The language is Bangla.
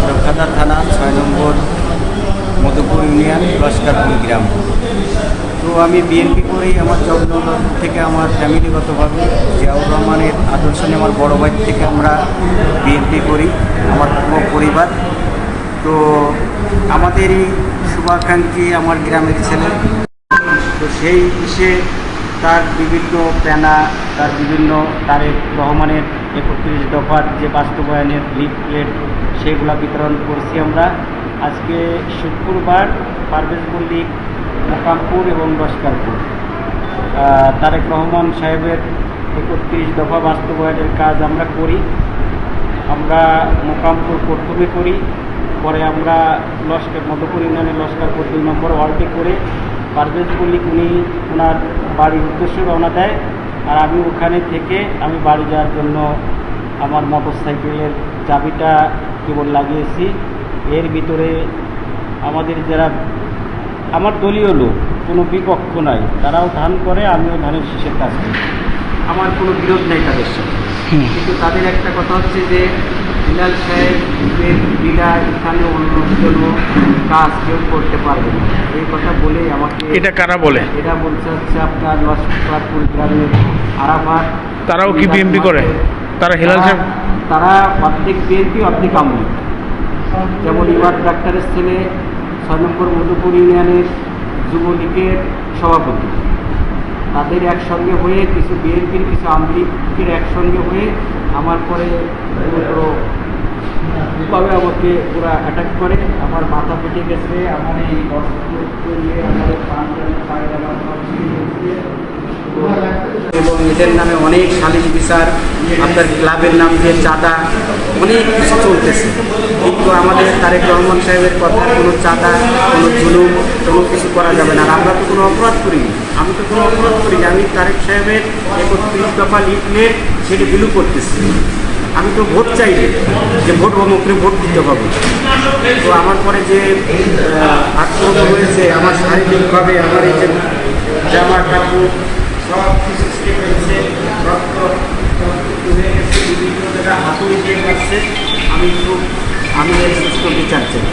চরখাদার থানা, ছয় নম্বর মধুপুর ইউনিয়ন, লস্করপুর গ্রাম। তো আমি বিএনপি করেই আমার জগন্নাথ থেকে আমার ফ্যামিলিগতভাবে জিয়াউর রহমানের আদর্শ নিয়ে আমার বড় ভাই থেকে আমরা বিএনপি করি, আমার পুরো পরিবার। তো আমাদেরই শুভাকাঙ্ক্ষী আমার গ্রামের ছেলে। তো সেই ইসে তার বিভিন্ন প্যানা, তার বিভিন্ন তারেক রহমানের একত্রিশ দফার যে বাস্তবায়নের লিফলেট সেগুলা বিতরণ করছি আমরা। আজকে শুক্রবার পারভেজ মল্লিক, মোকামপুর এবং লস্কারপুর। তারেক রহমান সাহেবের একত্রিশ দফা বাস্তবায়নের কাজ আমরা করি। আমরা মোকামপুর প্রথমে করি, পরে আমরা লস্কর, মধুপুর ইউনিয়নের লস্করপুর দুই নম্বর ওয়ার্ডে করে। পারভেজ মল্লিক, উনি ওনার বাড়ির উদ্দেশ্যে রওনা দেয়। আর আমি ওখানে থেকে আমি বাড়ি যাওয়ার জন্য আমার মোটর সাইকেলের চাবিটা কেবল লাগিয়েছি। এর ভিতরে আমাদের যারা আমার দলীয় লোক কোনো বিপক্ষ নাই। তারাও ধান করে আমিও ধানের শীষের কাজ করি। আমার কোনো বিরোধ নেই তাদের সাথে। কিন্তু তাদের একটা কথা হচ্ছে যে বিলাল সাহেবের বিনা এখানে অন্য কোনো কাজ কেউ করতে পারবে না। এই কথা বলেই আমাকে এটা কারা বলে? এটা বলছে হচ্ছে আপনার লস্করপুর গ্রামের আরাফাত। তারাও কি বিএমপি করে? তারা হেলাল সাহেব? তারা- তারা অর্ধেক বিএনপি অর্ধেক আমলি যেমন ইমার ডাক্তারের ছেলে ছয় নম্বর মধুপুর ইউনিয়নের যুবলীগের সভাপতি। তাদের একসঙ্গে হয়ে কিছু বিএনপির কিছু আমলিগের একসঙ্গে হয়ে আমার পরে ভাবে আমাকে ওরা অ্যাটাক করে। আমার মাথা ফেটে গেছে, আমার এই। এবং এদের নামে অনেক সালিশ বিচার। আপনার ক্লাবের নাম দিয়ে চাঁদা, অনেক কিছু চলতেছে। কিন্তু আমাদের তারেক রহমান সাহেবের কথা, কোনো চাঁদা, কোনো জুলুম, কোনো কিছু করা যাবে না। আর আমরা তো কোনো অপরাধ করিনি। আমি তো কোনো অপরাধ করিনি। আমি তারেক সাহেবের একত্রিশ দফা লিফলেট সেটি বিলু করতেছি। আমি তো ভোট চাই যে ভোট অমুকরে ভোট দিতে হবে তো আমার পরে যে আক্রমণ হয়েছে, আমার শারীরিকভাবে, আমার এই যে জামা কাপড়, সব কিছু হয়েছে রক্ত বিভিন্ন জায়গায় হাতুড়ি আমি খুব, আমি সুস্থ বিচার চাই